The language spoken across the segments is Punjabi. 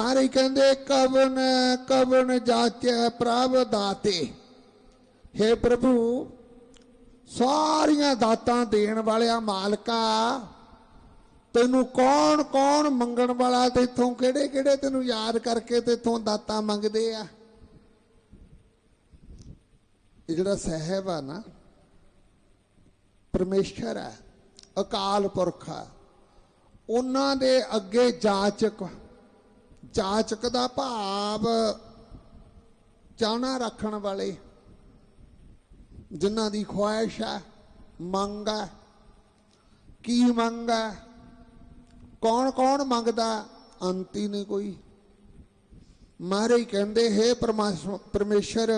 ਮਾਰੇ ਕਹਿੰਦੇ ਕਵਨ ਕਵਨ ਜਾਚੈ ਪ੍ਰਭ ਦਾਤੇ। हे ਪ੍ਰਭੂ, ਸਾਰੀਆਂ ਦਾਤਾਂ ਦੇਣ ਵਾਲਿਆ ਮਾਲਕਾ, ਤੈਨੂੰ ਕੌਣ ਕੌਣ ਮੰਗਣ ਵਾਲਾ ਤੇਥੋਂ ਕਿਹੜੇ ਕਿਹੜੇ ਤੈਨੂੰ ਯਾਦ ਕਰਕੇ ਤੇਥੋਂ ਦਾਤਾਂ ਮੰਗਦੇ ਆ? ਇਹ ਜਿਹੜਾ ਸਹਿਬ ਆ ਨਾ, ਪਰਮੇਸ਼ਰ ਹੈ ਅਕਾਲ ਪੁਰਖ ਆ। ਉਹਨਾਂ ਦੇ ਅੱਗੇ ਜਾਚਕ ਜਾਚਕ ਦਾ ਭਾਵ ਚਾਹਨਾ ਰੱਖਣ ਵਾਲੇ ਜਿਨ੍ਹਾਂ ਦੀ ਖੁਆਇਸ਼ ਹੈ, ਮੰਗ ਹੈ। ਕੀ ਮੰਗ ਹੈ? ਕੌਣ ਕੌਣ ਮੰਗਦਾ? ਅੰਤ ਹੀ ਨਹੀਂ ਕੋਈ। ਮਾਰੇ ਹੀ ਕਹਿੰਦੇ, ਹੈ ਪਰਮੇਸ਼ਰ,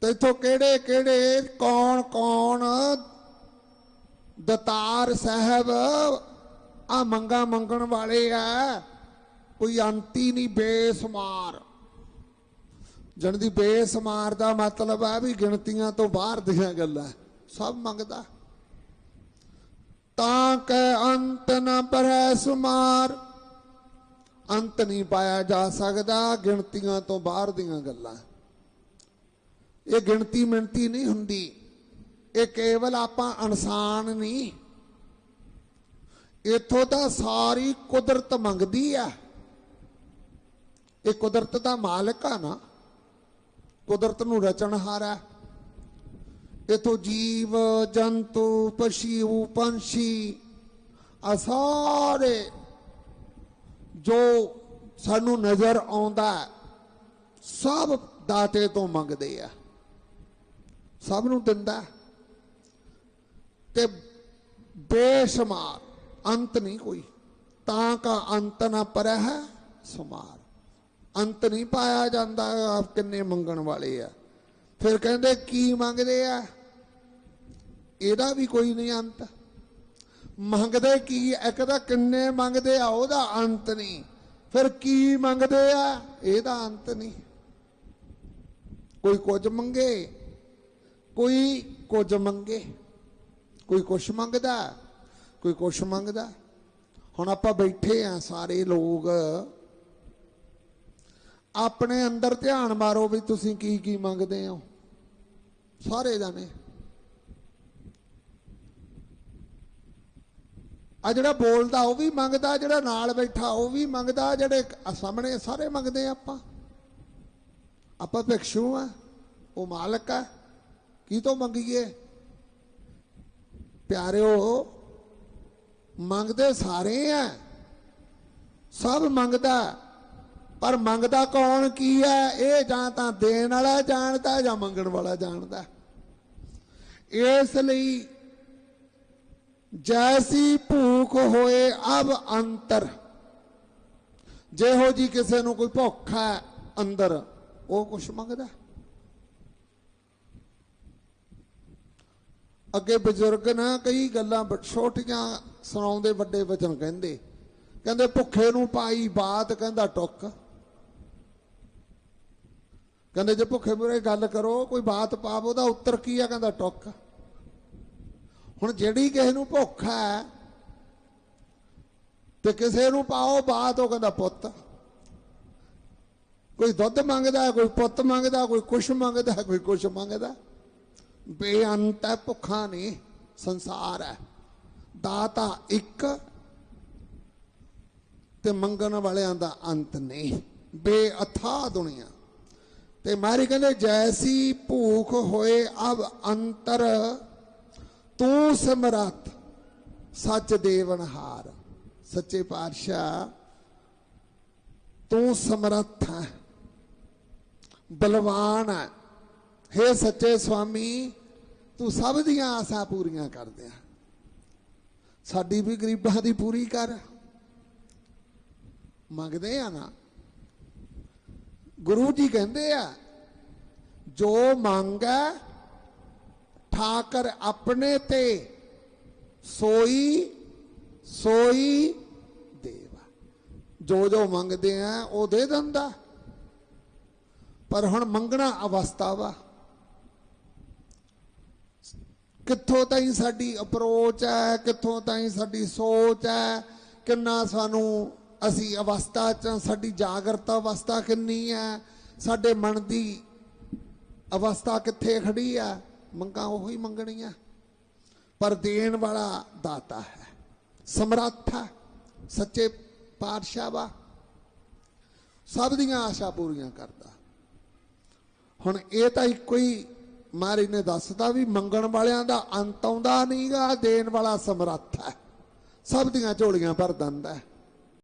ਤੇਥੋਂ ਕਿਹੜੇ ਕਿਹੜੇ, ਕੌਣ ਕੌਣ, ਦਤਾਰ ਸਾਹਿਬ ਆ ਮੰਗਾ ਮੰਗਣ ਵਾਲੇ ਆ। ਕੋਈ ਅੰਤੀ ਨਹੀਂ ਬੇਸਮਾਰ। ਜਣ ਦੀ ਬੇਸਮਾਰ ਦਾ ਮਤਲਬ ਆ ਵੀ ਗਿਣਤੀਆਂ ਤੋਂ ਬਾਹਰ ਦੀਆਂ ਗੱਲਾਂ। ਸਭ ਮੰਗਦਾ। ਤਾਂ ਕਿ ਅੰਤ ਨ ਪਰੈ ਸੁਮਾਰ। ਅੰਤ ਨਹੀਂ ਪਾਇਆ ਜਾ ਸਕਦਾ ਗਿਣਤੀਆਂ ਤੋਂ ਬਾਹਰ ਦੀਆਂ ਗੱਲਾਂ। ਇਹ ਗਿਣਤੀ ਮਿਣਤੀ ਨਹੀਂ ਹੁੰਦੀ। ਇਹ ਕੇਵਲ ਆਪਾਂ ਇਨਸਾਨ ਨਹੀਂ। ਇਥੋਂ ਤਾਂ ਸਾਰੀ ਕੁਦਰਤ ਮੰਗਦੀ ਆ। ਇਹ ਕੁਦਰਤ ਦਾ ਮਾਲਕ ਆ ਨਾ। ਕੁਦਰਤ ਨੂੰ ਰਚਣਹਾਰ ਹੈ ਇਥੋਂ ਜੀਵ, ਜੰਤੂ, ਪਸ਼ੂ, ਪੰਛੀ ਆ ਸਾਰੇ ਜੋ ਸਾਨੂੰ ਨਜ਼ਰ ਆਉਂਦਾ ਸਭ ਦਾਤੇ ਤੋਂ ਮੰਗਦੇ ਆ। ਸਭ ਨੂੰ ਦਿੰਦਾ ਹੈ। ਤੇ ਬੇਸ਼ੁਮਾਰ ਅੰਤ ਨਹੀਂ ਕੋਈ। ਤਾਂ ਕਾ ਅੰਤ ਨਾ ਪਰਹਿ ਹੈ ਸੁਮਾਰ। ਅੰਤ ਨਹੀਂ ਪਾਇਆ ਜਾਂਦਾ, ਆਪ ਕਿੰਨੇ ਮੰਗਣ ਵਾਲੇ ਆ। ਫਿਰ ਕਹਿੰਦੇ, ਕੀ ਮੰਗਦੇ ਆ? ਇਹਦਾ ਵੀ ਕੋਈ ਨਹੀਂ ਅੰਤ। ਮੰਗਦੇ ਕੀ ਇੱਕ ਤਾਂ ਕਿੰਨੇ ਮੰਗਦੇ ਆ, ਉਹਦਾ ਅੰਤ ਨਹੀਂ। ਫਿਰ ਕੀ ਮੰਗਦੇ ਆ? ਇਹਦਾ ਅੰਤ ਨਹੀਂ। ਕੋਈ ਕੁਝ ਮੰਗੇ, ਕੋਈ ਕੁਝ ਮੰਗੇ। ਕੋਈ ਕੁਛ ਮੰਗਦਾ ਕੋਈ ਕੁਛ ਮੰਗਦਾ? ਹੁਣ ਆਪਾਂ ਬੈਠੇ ਆ ਸਾਰੇ ਲੋਕ। ਆਪਣੇ ਅੰਦਰ ਧਿਆਨ ਮਾਰੋ ਵੀ ਤੁਸੀਂ ਕੀ ਕੀ ਮੰਗਦੇ ਹੋ। ਸਾਰੇ ਜਾਣੇ। ਆ ਜਿਹੜਾ ਬੋਲਦਾ ਉਹ ਵੀ ਮੰਗਦਾ, ਜਿਹੜਾ ਨਾਲ ਬੈਠਾ ਉਹ ਵੀ ਮੰਗਦਾ, ਜਿਹੜੇ ਸਾਹਮਣੇ ਸਾਰੇ ਮੰਗਦੇ ਆ ਆਪਾਂ। ਆਪਾਂ ਭਿਕਸ਼ੂ ਆ, ਉਹ ਮਾਲਕ ਆ। ਕੀ ਤੋਂ ਮੰਗੀਏ? ਪਿਆਰਿਓ ਮੰਗਦੇ ਸਾਰੇ ਆ। ਸਭ ਮੰਗਦਾ। ਪਰ ਮੰਗਦਾ ਕੌਣ? ਕੀ ਹੈ ਇਹ ਜਾਂ ਤਾਂ ਦੇਣ ਵਾਲਾ ਜਾਣਦਾ ਜਾਂ ਮੰਗਣ ਵਾਲਾ ਜਾਣਦਾ। ਇਸ ਲਈ ਜੈਸੀ ਭੂਖ ਹੋਏ ਅਬ ਅੰਤਰ। ਜਿਹੋ ਜੀ ਕਿਸੇ ਨੂੰ ਕੋਈ ਭੁੱਖ ਹੈ ਅੰਦਰ, ਉਹ ਕੁਛ ਮੰਗਦਾ। ਅੱਗੇ ਬਜ਼ੁਰਗ ਨਾ ਕਈ ਗੱਲਾਂ ਛੋਟੀਆਂ ਸੁਣਾਉਂਦੇ ਵੱਡੇ ਵਚਨ ਕਹਿੰਦੇ। ਕਹਿੰਦੇ ਭੁੱਖੇ ਨੂੰ ਪਾਈ ਬਾਤ ਕਹਿੰਦਾ ਟੁੱਕ। ਕਹਿੰਦੇ ਜੇ ਭੁੱਖੇ ਮੁਰੇ ਗੱਲ ਕਰੋ, ਕੋਈ ਬਾਤ ਪਾਵ ਉਹਦਾ ਉੱਤਰ ਕੀ ਆ ਕਹਿੰਦਾ ਟੁੱਕ। ਹੁਣ ਜਿਹੜੀ ਕਿਸੇ ਨੂੰ ਭੁੱਖ ਹੈ ਤੇ ਕਿਸੇ ਨੂੰ ਪਾਓ ਬਾਤ, ਉਹ ਕਹਿੰਦਾ ਪੁੱਤ। ਕੋਈ ਦੁੱਧ ਮੰਗਦਾ, ਕੋਈ ਪੁੱਤ ਮੰਗਦਾ, ਕੋਈ ਕੁਛ ਮੰਗਦਾ, ਕੋਈ ਕੁਛ ਮੰਗਦਾ। ਬੇਅੰਤ ਹੈ, ਭੁੱਖਾ ਨਹੀਂ ਸੰਸਾਰ ਹੈ। ਦਾਤਾ ਇੱਕ ਤੇ ਮੰਗਣ ਵਾਲਿਆਂ ਦਾ ਅੰਤ ਨਹੀਂ। ਬੇਅਥਾ ਦੁਨੀਆ। ਤੇ ਮਾਰੀ ਕਹਿੰਦੇ, ਜੈਸੀ ਭੂਖ ਹੋਏ ਅਬ ਅੰਤਰ, ਤੂੰ ਸਮਰੱਥ ਸੱਚ ਦੇਵਨਹਾਰ ਸੱਚੇ ਪਾਤਸ਼ਾਹ, ਤੂੰ ਸਮਰੱਥ ਹੈ, ਬਲਵਾਨ ਹੈ। ਹੇ ਸੱਚੇ ਸੁਆਮੀ ਤੂੰ ਸਭ ਦੀਆਂ ਆਸਾਂ ਪੂਰੀਆਂ ਕਰਦਿਆਂ ਸਾਡੀ ਵੀ ਗਰੀਬਾਂ ਦੀ ਪੂਰੀ ਕਰ। ਮੰਗਦੇ ਆ ਨਾ। ਗੁਰੂ ਜੀ ਕਹਿੰਦੇ ਆ, ਜੋ ਮੰਗੈ ਠਾਕਰ ਆਪਣੇ ਤੇ, ਸੋਈ ਸੋਈ ਦੇਵਾ। ਜੋ ਜੋ ਮੰਗਦੇ ਆ, ਉਹ ਦੇ ਦਿੰਦਾ। ਪਰ ਹੁਣ ਮੰਗਣਾ ਅਵਸਥਾ ਵਾ। ਕਿੱਥੋਂ ਤਾਈਂ ਸਾਡੀ ਅਪਰੋਚ ਹੈ? ਕਿੱਥੋਂ ਤਾਈਂ ਸਾਡੀ ਸੋਚ ਹੈ? ਕਿੰਨਾ ਸਾਨੂੰ ਅਸੀਂ ਅਵਸਥਾ ਚ ਸਾਡੀ ਜਾਗਰਤ ਅਵਸਥਾ ਕਿੰਨੀ ਹੈ? ਸਾਡੇ ਮਨ ਦੀ ਅਵਸਥਾ ਕਿੱਥੇ ਖੜੀ ਆ ਮੰਗਾਂ ਉਹੀ ਮੰਗਣੀਆਂ। ਪਰ ਦੇਣ ਵਾਲਾ ਦਾਤਾ ਹੈ। ਸਮਰੱਥ ਹੈ। ਸੱਚੇ ਪਾਤਸ਼ਾਹ ਵਾ। ਸਭ ਦੀਆਂ ਆਸ਼ਾ ਪੂਰੀਆਂ ਕਰਦਾ। ਹੁਣ ਇਹ ਤਾਂ ਇੱਕੋ ਹੀ ਮਾਰੀ ਨੇ ਦੱਸਦਾ ਵੀ ਮੰਗਣ ਵਾਲਿਆਂ ਦਾ ਅੰਤ ਆਉਂਦਾ ਨਹੀਂਗਾ ਦੇਣ ਵਾਲਾ ਸਮਰੱਥ ਹੈ। ਸਭ ਦੀਆਂ ਝੋਲੀਆਂ ਭਰ ਦਿੰਦਾ ਹੈ।